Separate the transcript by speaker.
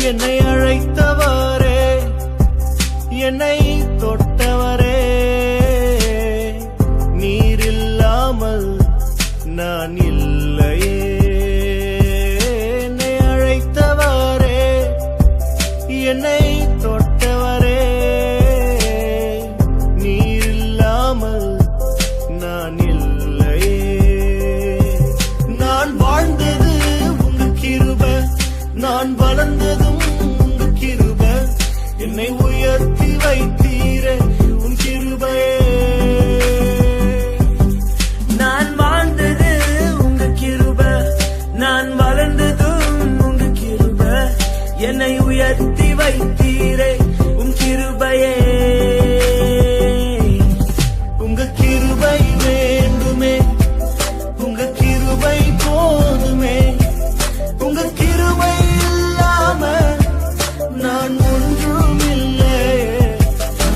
Speaker 1: என்னை அழைத்தவரே என்னை தொட்டவரே. நீரில்லாமல் நான் இல்லையே. என்னை அழைத்தவரே என்னை தொட்ட நான் வளர்ந்ததும் உன் கிருப. என்னை உயர்த்தி வைத்தீரே உன் கிருபையே.
Speaker 2: நான் வாழ்ந்தது உங்க கிருப. நான் வளர்ந்ததும் உங்க கிருப. என்னை உயர்த்தி வைத்தீரே உன் கிருபையே. உங்க கிருபையே